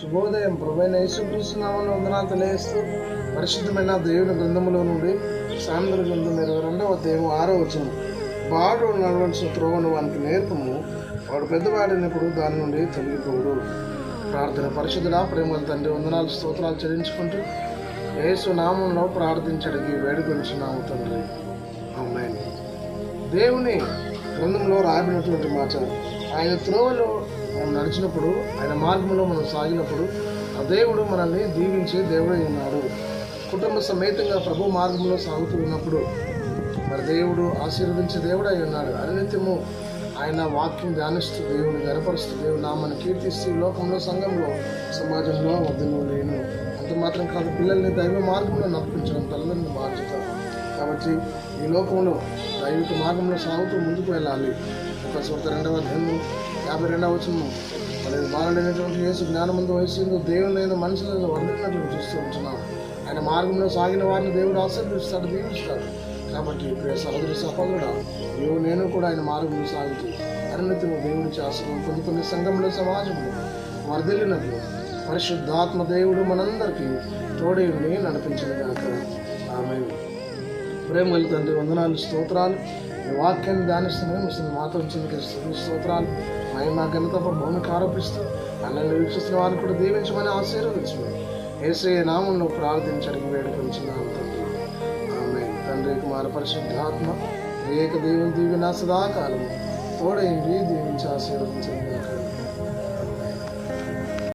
శుభోదయం. ప్రభైన యేసుక్రీస్తునామను వందనాలు తెలియజేస్తూ పరిశుద్ధమైన దేవుని గ్రంథములో నుండి సాంద్ర గ్రంథం ఇరవై రెండవ అధ్యాయం ఆరో వచనం. బాడు నడవలసిన త్రోవను వానికి నేర్పము. వాడు పెద్దవాడినప్పుడు దాని నుండి తొలగిపోడు ప్రార్థన పరిశుద్ధుల ప్రేమల తండ్రి వందనాలు స్తోత్రాలు చెల్లించుకుంటూ యేసు నామంలో ప్రార్థించడానికి వేడుకొంచున్నాము తండ్రి. అమ్మాయిని దేవుని గ్రంథంలో రాయబడినటువంటి మాట. ఆయన త్రోవలో మనం నడిచినప్పుడు ఆయన మార్గంలో మనం సాగినప్పుడు ఆ దేవుడు మనల్ని దీవించే దేవుడై ఉన్నాడు. కుటుంబ సమేతంగా ప్రభు మార్గంలో సాగుతూ ఉన్నప్పుడు మరి దేవుడు ఆశీర్వదించే దేవుడై ఉన్నాడు. అనిత్యము ఆయన వాక్యం ధ్యానిస్తూ దేవుడు గనపరుస్తూ దేవుడు నామని కీర్తిస్తూ లోకంలో సంఘంలో సమాజంలో వద్దును లేను అంత మాత్రం కాదు పిల్లల్ని దైవ మార్గంలో నడిపించడం తల్లిదండ్రుల బాధ్యత. కాబట్టి ఈ లోకంలో దైవిక మార్గంలో సాగుతూ ముందుకు వెళ్ళాలి. ఒక సొంత రెండవ అధ్యాయం యాభై రెండవ వచనం మరి బాలుడైనటువంటి యేసు జ్ఞానమందు వయసు దేవుని మనుషులను వర్ణించినట్లు చూస్తూ ఉంటున్నాం. ఆయన మార్గంలో సాగిన వారిని దేవుడు ఆశీర్వదిస్తాడు దీవిస్తాడు. కాబట్టి ప్రియ సహోదరి సహోదరుడా నీవు నేను కూడా ఆయన మార్గంలో సాగుతూ అరుణతిని దేవుడి ఆశ్రమం కొన్ని కొన్ని సంఘంలో సమాజంలో వర్ధిల్లినట్లు పరిశుద్ధాత్మ దేవుడు మనందరికీ తోడై నడిపించిన గాక. ప్రేమలు తండ్రి వందనాలు స్తోత్రాలు. ఈ వాక్యాన్ని ధ్యానిస్తున్నాయి ముస్లిం మాతో చిన్న స్తోత్రాలు. మహిమ ఘనత భూమికి ఆరోపిస్తూ అన్నీ వీక్షిస్తున్న వారిని కూడా దీవించమని ఆశీర్వదించమని ఏసే నామంలో ప్రార్థించడానికి వేడుకొంచున్నాను తండ్రి. ఆమె తండ్రి కుమార పరిశుద్ధాత్మ ఏక దేవుని దీవెన సదాకాలం. తోడైంది దీవించి ఆశీర్వదించండి.